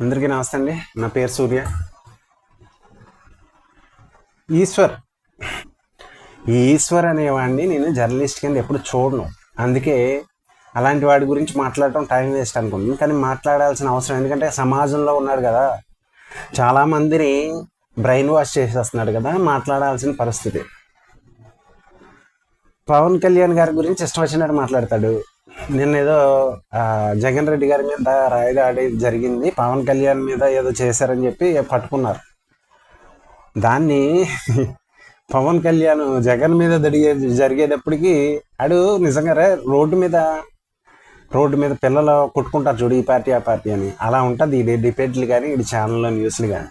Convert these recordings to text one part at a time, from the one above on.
అందరికీ నమస్తే అండి. నా పేరు సూర్య. ఈశ్వర్. ఈశ్వర్ అనేవాడిని నేను జర్నలిస్ట్ కింద ఎప్పుడు చూడను. అందుకే అలాంటి వాడి గురించి మాట్లాడటం టైం వేస్ట్ అనుకుంటున్నాను. కానీ మాట్లాడాల్సిన అవసరం ఎందుకంటే సమాజంలో ఉన్నాడు కదా. చాలామందిని బ్రెయిన్ వాష్ చేసేస్తున్నాడు కదా. మాట్లాడాల్సిన పరిస్థితి. పవన్ కళ్యాణ్ గారి గురించి ఇష్టం వచ్చినట్టు మాట్లాడతాడు. నిన్న ఏదో జగన్ రెడ్డి గారి మీద రాయదాడి జరిగింది. పవన్ కళ్యాణ్ మీద ఏదో చేశారని చెప్పి పట్టుకున్నారు. దాన్ని పవన్ కళ్యాణ్ జగన్ మీద జరిగే జరిగేటప్పటికి ఆడు నిజంగా రే రోడ్డు మీద రోడ్డు మీద పిల్లలు కొట్టుకుంటారు చూడు ఈ పార్టీ ఆ పార్టీ అని. అలా ఉంటుంది ఇది డిబేట్లు కానీ ఇది ఛానల్లో న్యూస్లు కానీ.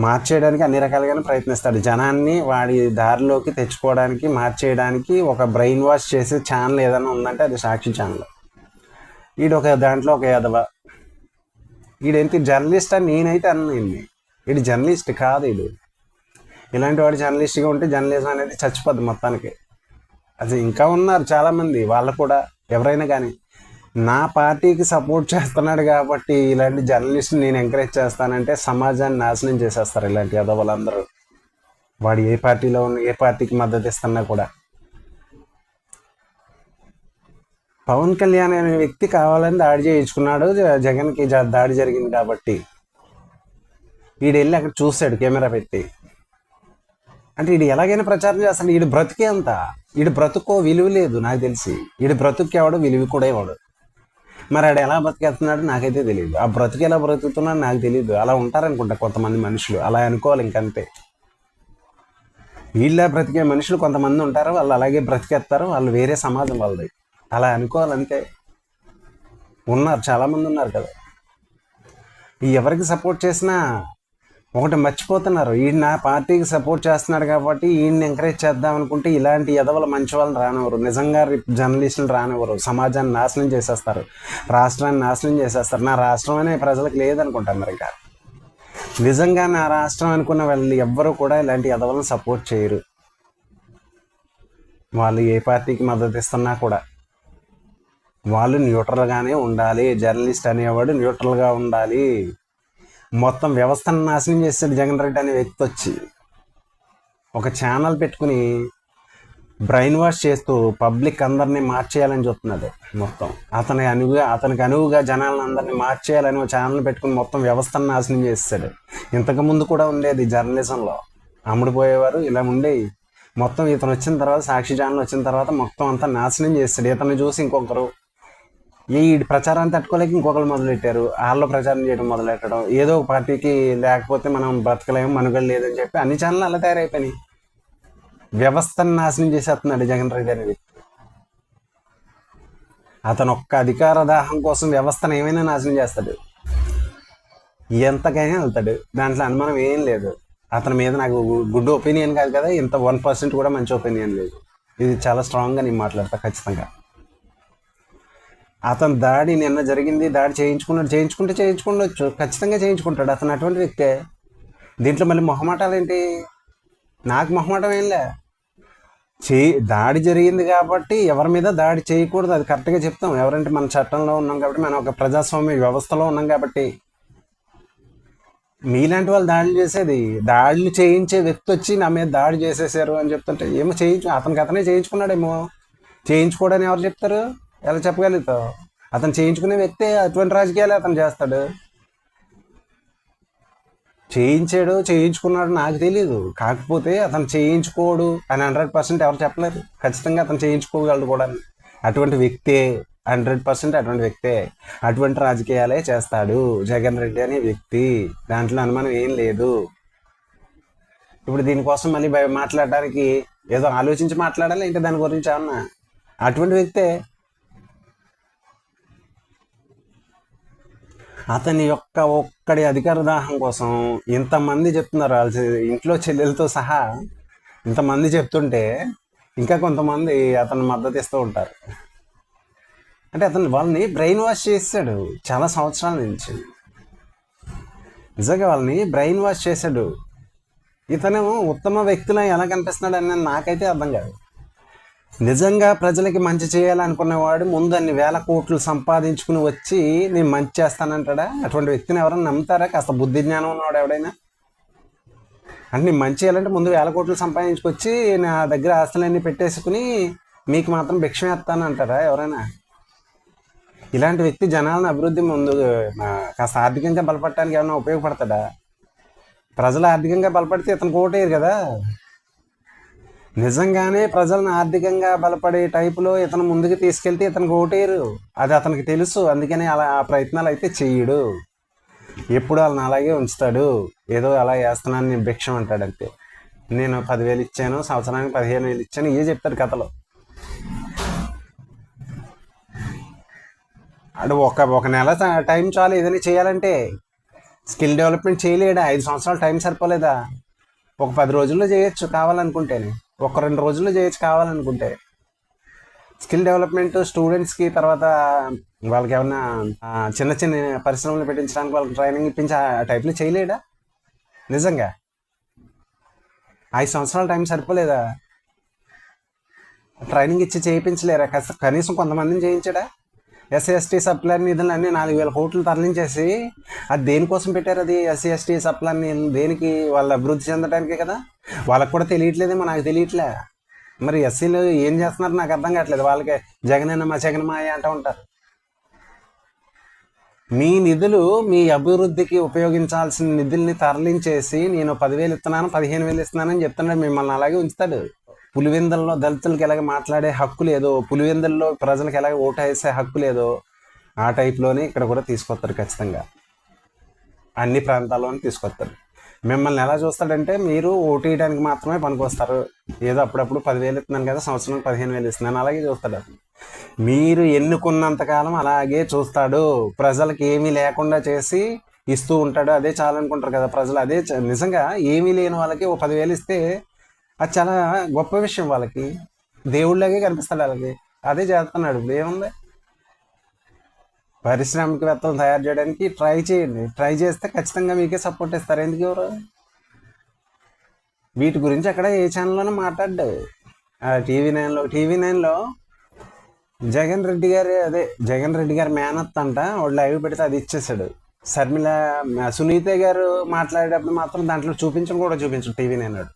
మార్చేయడానికి అన్ని రకాలుగానే ప్రయత్నిస్తాడు. జనాన్ని వాడి దారిలోకి తెచ్చుకోవడానికి మార్చేయడానికి ఒక బ్రెయిన్ వాష్ చేసే ఛానల్ ఏదైనా ఉందంటే అది సాక్షి ఛానల్. ఈడు ఒక దాంట్లో ఒక యాదవ. ఈడేంటి జర్నలిస్ట్ అని నేనైతే అన్నాను ఈడు జర్నలిస్ట్ కాదు ఈడు. ఇలాంటి వాడు జర్నలిస్ట్గా ఉంటే జర్నలిజం అనేది చచ్చిపోద్ది మొత్తానికి. అది ఇంకా ఉన్నారు చాలామంది. వాళ్ళు కూడా ఎవరైనా కానీ. నా పార్టీకి సపోర్ట్ చేస్తున్నాడు కాబట్టి ఇలాంటి జర్నలిస్ట్ నేను ఎంకరేజ్ చేస్తానంటే సమాజాన్ని నాశనం చేసేస్తారు ఇలాంటి యదవులందరూ. వాడు ఏ పార్టీలో ఉన్న ఏ పార్టీకి మద్దతు ఇస్తున్నా కూడా. పవన్ కళ్యాణ్ అనే వ్యక్తి కావాలని దాడి చేయించుకున్నాడు జ- జగన్కి జ- దాడి జరిగింది కాబట్టి. వీడు వెళ్ళి అక్కడ చూశాడు కెమెరా పెట్టి. అంటే వీడు ఎలాగైనా ప్రచారం చేస్తాడు వీడు బ్రతికే అంత. వీడు బ్రతుకో విలువ లేదు నాకు తెలిసి. వీడు బ్రతుకేవాడు విలువ కూడా ఇవ్వడు. మరి ఆడు ఎలా బ్రతికేస్తున్నాడు నాకైతే తెలియదు ఆ బ్రతికి ఎలా బ్రతుకుతున్నాడు నాకు తెలియదు అలా ఉంటారనుకుంటా కొంతమంది మనుషులు. అలా అనుకోవాలి ఇంకంతే. వీళ్ళ బ్రతికే మనుషులు కొంతమంది ఉంటారు. వాళ్ళు అలాగే బ్రతికేస్తారు. వాళ్ళు వేరే సమాజం వాళ్ళది. అలా అనుకోవాలంతే. ఉన్నారు. చాలామంది ఉన్నారు కదా. ఎవరికి సపోర్ట్ చేసినా ఒకటి మర్చిపోతున్నారు. ఈయన నా పార్టీకి సపోర్ట్ చేస్తున్నాడు కాబట్టి ఈయన్ని ఎంకరేజ్ చేద్దాం అనుకుంటే ఇలాంటి ఎదవల మంచి వాళ్ళని రానివ్వరు. నిజంగా జర్నలిస్టులు రానివ్వరు. సమాజాన్ని నాశనం చేసేస్తారు. రాష్ట్రాన్ని నాశనం చేసేస్తారు. నా రాష్ట్రం అనే ప్రజలకు లేదనుకుంటాను మరి ఇంకా. నిజంగా నా రాష్ట్రం అనుకున్న వాళ్ళు ఎవ్వరూ కూడా ఇలాంటి ఎదవలను సపోర్ట్ చేయరు. వాళ్ళు ఏ పార్టీకి మద్దతు ఇస్తున్నా కూడా. వాళ్ళు న్యూట్రల్గానే ఉండాలి. జర్నలిస్ట్ అనేవాడు న్యూట్రల్గా ఉండాలి. మొత్తం వ్యవస్థను నాశనం చేశాడు జగన్ రెడ్డి అనే వ్యక్తి వచ్చి ఒక ఛానల్ పెట్టుకుని బ్రెయిన్ వాష్ చేస్తూ పబ్లిక్ అందరినీ మార్చేయాలని చూస్తున్నాడు మొత్తం. అతని అనువుగా అతనికి అనువుగా జనాలను అందరినీ మార్చేయాలని ఒక ఛానల్ పెట్టుకుని మొత్తం వ్యవస్థను నాశనం చేస్తాడు. ఇంతకు ముందు కూడా ఉండేది జర్నలిజంలో. అమ్ముడుపోయేవారు ఇలా ఉండేవి మొత్తం ఇతను వచ్చిన తర్వాత సాక్షి ఛానల్ వచ్చిన తర్వాత మొత్తం అంతా నాశనం చేస్తాడు. ఇతను చూసి ఇంకొకరు ఈ ప్రచారాన్ని తట్టుకోలేక ఇంకొకరు మొదలెట్టారు. వాళ్ళు ప్రచారం చేయడం మొదలెట్టడం. ఏదో ఒక పార్టీకి లేకపోతే మనం బ్రతకలేము మనుగడ లేదని చెప్పి అన్ని ఛానల్ అలా తయారైపోయినాయి. వ్యవస్థను నాశనం చేసేస్తున్నాడు జగన్ రెడ్డి అనే వ్యక్తి అతను ఒక్క అధికార దాహం కోసం వ్యవస్థను ఏమైనా నాశనం చేస్తాడు. ఎంతకైనా వెళ్తాడు. దాంట్లో అనుమానం ఏం లేదు. అతని మీద నాకు గుడ్ ఒపీనియన్ కాదు కదా. ఇంత వన్ పర్సెంట్ కూడా మంచి ఒపీనియన్ లేదు. ఇది చాలా స్ట్రాంగ్గా నేను మాట్లాడతా ఖచ్చితంగా. అతను దాడి నిన్న జరిగింది దాడి చేయించుకున్నాడు చేయించుకుంటే చేయించుకుండొచ్చు ఖచ్చితంగా చేయించుకుంటాడు అతను అటువంటి వ్యక్తే. దీంట్లో మళ్ళీ మొహమాటాలు ఏంటి? నాకు మొహమాటం ఏంలే చే దాడి జరిగింది కాబట్టి ఎవరి మీద దాడి చేయకూడదు అది కరెక్ట్గా చెప్తాం. ఎవరంటే మన చట్టంలో ఉన్నాం కాబట్టి మనం ఒక ప్రజాస్వామ్య వ్యవస్థలో ఉన్నాం కాబట్టి. మీలాంటి వాళ్ళు దాడులు చేసేది దాడులు చేయించే వ్యక్తి వచ్చి నా మీద దాడి చేసేసారు అని చెప్తుంటే ఏమో చేయించు అతనికి అతనే చేయించుకున్నాడేమో. చేయించుకోవడని ఎవరు చెప్తారు? ఎలా చెప్పగలుగుతావు? అతను చేయించుకునే వ్యక్తే అటువంటి రాజకీయాలు అతను చేస్తాడు. చేయించాడు చేయించుకున్నాడు నాకు తెలియదు కాకపోతే అతను చేయించుకోడు అని హండ్రెడ్ పర్సెంట్ ఎవరు చెప్పలేరు. ఖచ్చితంగా అతను చేయించుకోగలడు కూడా అటువంటి వ్యక్తే హండ్రెడ్ పర్సెంట్ అటువంటి వ్యక్తే అటువంటి రాజకీయాలే చేస్తాడు. జగన్ రెడ్డి అనే వ్యక్తి. దాంట్లో అనుమానం ఏం లేదు. ఇప్పుడు దీనికోసం మళ్ళీ భయ- మాట్లాడడానికి ఏదో ఆలోచించి మాట్లాడాలి? ఇంకా దాని గురించి ఏమన్నా? అటువంటి వ్యక్తే అతని యొక్క ఒక్కడి అధికార దాహం కోసం ఇంతమంది చెప్తున్నారు. వాళ్ళ ఇంట్లో చెల్లెలతో సహా ఇంతమంది చెప్తుంటే ఇంకా కొంతమంది అతను మద్దతు ఇస్తూ ఉంటారు. అంటే అతను వాళ్ళని బ్రెయిన్ వాష్ చేశాడు చాలా సంవత్సరాల నుంచి. నిజంగా వాళ్ళని బ్రెయిన్ వాష్ చేశాడు. ఇతను ఉత్తమ వ్యక్తిలో ఎలా కనిపిస్తున్నాడు అని నాకైతే అర్థం కాదు. నిజంగా ప్రజలకి మంచి చేయాలనుకునేవాడు ముందు అన్ని వేల కోట్లు సంపాదించుకుని వచ్చి నేను మంచి చేస్తానంటాడా? అటువంటి వ్యక్తిని ఎవరైనా నమ్ముతారా? కాస్త బుద్ధి జ్ఞానం ఉన్నవాడు ఎవడైనా? అంటే నేను మంచి చేయాలంటే ముందు వేల కోట్లు సంపాదించుకొచ్చి నా దగ్గర ఆస్తులన్నీ పెట్టేసుకుని మీకు మాత్రం భిక్ష వేస్తాను అంటారా ఎవరైనా? ఇలాంటి వ్యక్తి జనాలను అభివృద్ధి ముందు కాస్త ఆర్థికంగా బలపడటానికి ఏమైనా ఉపయోగపడతాడా? ప్రజలు ఆర్థికంగా బలపడితే ఇతను కోటేరు కదా. నిజంగానే ప్రజలను ఆర్థికంగా బలపడే టైపులో ఇతను ముందుకు తీసుకెళ్తే ఇతనికి ఓటేరు అది అతనికి తెలుసు. అందుకని అలా ఆ ప్రయత్నాలు అయితే చేయడు. ఎప్పుడు వాళ్ళని అలాగే ఉంచుతాడు. ఏదో అలా వేస్తున్నాను నేను భిక్షం అంటాడు అంతే. నేను పదివేలు ఇచ్చాను సంవత్సరానికి పదిహేను వేలు ఇచ్చాను ఇవే చెప్తాడు కథలో. అంటే ఒక ఒక నెల టైం చాలు ఏదైనా చేయాలంటే స్కిల్ డెవలప్మెంట్ చేయలేడా? ఐదు సంవత్సరాలు టైం సరిపోలేదా? ఒక పది రోజుల్లో చేయొచ్చు కావాలనుకుంటేనే. ఒక రెండు రోజుల్లో చేయొచ్చు కావాలనుకుంటే. స్కిల్ డెవలప్మెంట్ స్టూడెంట్స్కి తర్వాత వాళ్ళకి ఏమన్నా చిన్న చిన్న పరిశ్రమలు పెట్టించడానికి వాళ్ళకి ట్రైనింగ్ ఇప్పించి ఆ టైప్లో చేయలేడా? నిజంగా? ఐదు సంవత్సరాల టైం సరిపోలేదా? ట్రైనింగ్ ఇచ్చి చేయించలేరా? కనీసం కొంతమందిని చేయించడా? ఎస్సీ ఎస్టీ సప్లర్ నిధులు అన్ని నాలుగు వేల కోట్లు తరలించేసి అది దేనికోసం పెట్టారు అది ఎస్సీ ఎస్టీ సప్లర్ నిధులు దేనికి? వాళ్ళు అభివృద్ధి చెందడానికే కదా? వాళ్ళకి కూడా తెలియట్లేదేమో నాకు తెలియట్లే. మరి ఎస్సీలు ఏం చేస్తున్నారు? నాకు అర్థం కావట్లేదు. వాళ్ళకి జగనన్న మా జగన్మాయ అంటూ ఉంటారు. మీ నిధులు మీ అభివృద్ధికి ఉపయోగించాల్సిన నిధుల్ని తరలించేసి నేను పదివేలు ఇస్తున్నాను పదిహేను వేలు ఇస్తున్నానని చెప్తున్నాడు మిమ్మల్ని అలాగే ఉంచుతాడు. పులివెందుల్లో దళితులకి ఎలాగ మాట్లాడే హక్కు లేదో పులివెందుల్లో ప్రజలకు ఎలాగ ఓటేసే హక్కు లేదో ఆ టైప్లోనే ఇక్కడ కూడా తీసుకొస్తారు ఖచ్చితంగా. అన్ని ప్రాంతాల్లోనే తీసుకొస్తారు. మిమ్మల్ని ఎలా చూస్తాడంటే మీరు ఓటు వేయడానికి మాత్రమే పనికొస్తారు. ఏదో అప్పుడప్పుడు పదివేలు ఇస్తున్నాను కదా సంవత్సరానికి పదిహేను వేలు ఇస్తున్నాను అలాగే చూస్తాడు మీరు ఎన్నుకున్నంతకాలం అలాగే చూస్తాడు. ప్రజలకు ఏమీ లేకుండా చేసి ఇస్తూ ఉంటాడు. అదే చాలనుకుంటారు కదా ప్రజలు. అదే చ- నిజంగా ఏమీ లేని వాళ్ళకి ఓ పదివేలు ఇస్తే అది చాలా గొప్ప విషయం వాళ్ళకి. దేవుళ్ళగే కనిపిస్తాడు వాళ్ళకి. అదే చేస్తున్నాడు. ఇప్పుడు ఏముంది? పారిశ్రామికవేత్తలు తయారు చేయడానికి ట్రై చేయండి. ట్రై చేస్తే ఖచ్చితంగా మీకే సపోర్ట్ ఇస్తారు. ఎందుకు ఎవరు? వీటి గురించి అక్కడ ఏ ఛానల్లోనే మాట్లాడ్డు టీవీ నైన్లో టీవీ నైన్లో జగన్ రెడ్డి గారి అదే జగన్ రెడ్డి గారి మేనత్ అంట వాడు లైవ్ పెడితే అది ఇచ్చేసాడు శర్మిల సునీత గారు మాట్లాడేటప్పుడు మాత్రం దాంట్లో చూపించడం కూడా చూపించడు టీవీ నైన్ వాడు.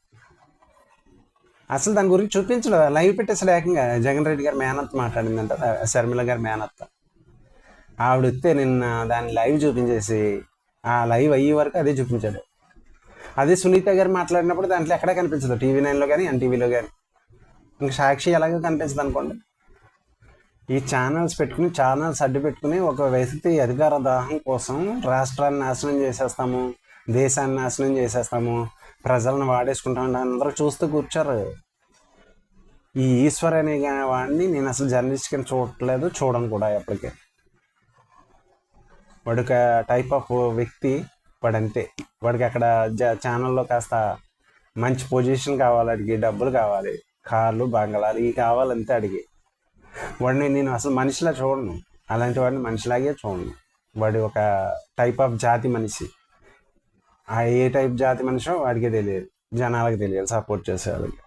అసలు దాని గురించి చూపించడు లైవ్ పెట్టేసాడు ఏకంగా. జగన్ రెడ్డి గారి మేనత్ మాట్లాడిందంట. శర్మిల గారి మేనత్త. ఆవిడ వస్తే నిన్న దాన్ని లైవ్ చూపించేసి ఆ లైవ్ అయ్యే వరకు అదే చూపించాడు. అదే సునీత గారు మాట్లాడినప్పుడు దాంట్లో ఎక్కడా కనిపించదు. టీవీ నైన్లో కానీ ఎన్టీవీలో కానీ ఇంకా సాక్షి ఎలాగో కనిపించదు అనుకోండి. ఈ ఛానల్స్ పెట్టుకుని ఛానల్స్ అడ్డు పెట్టుకుని ఒక వ్యక్తి అధికార దాహం కోసం రాష్ట్రాన్ని నాశనం చేసేస్తాము దేశాన్ని నాశనం చేసేస్తాము ప్రజలను వాడేసుకుంటాం అందరూ చూస్తూ కూర్చోరు. ఈ ఈశ్వర్ అనే వాడిని నేను అసలు జర్నలిస్ట్ కింద చూడట్లేదు చూడను కూడా ఎప్పటికీ. వాడు ఒక టైప్ ఆఫ్ వ్యక్తి వాడు అంతే వాడికి అక్కడ జ- ఛానల్లో కాస్త మంచి పొజిషన్ కావాలి అడిగి డబ్బులు కావాలి కార్లు బంగళాలు ఇవి కావాలంతే అడిగి. వాడిని నేను అసలు మనిషిలా చూడను. అలాంటి వాడిని మనిషిలాగే చూడను. వాడి ఒక టైప్ ఆఫ్ జాతి మనిషి. ఆ ఏ టైప్ జాతి మనిషో వాడికే తెలియదు. జనాలకు తెలియాలి సపోర్ట్ చేసే వాళ్ళకి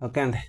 ఓకే అండి.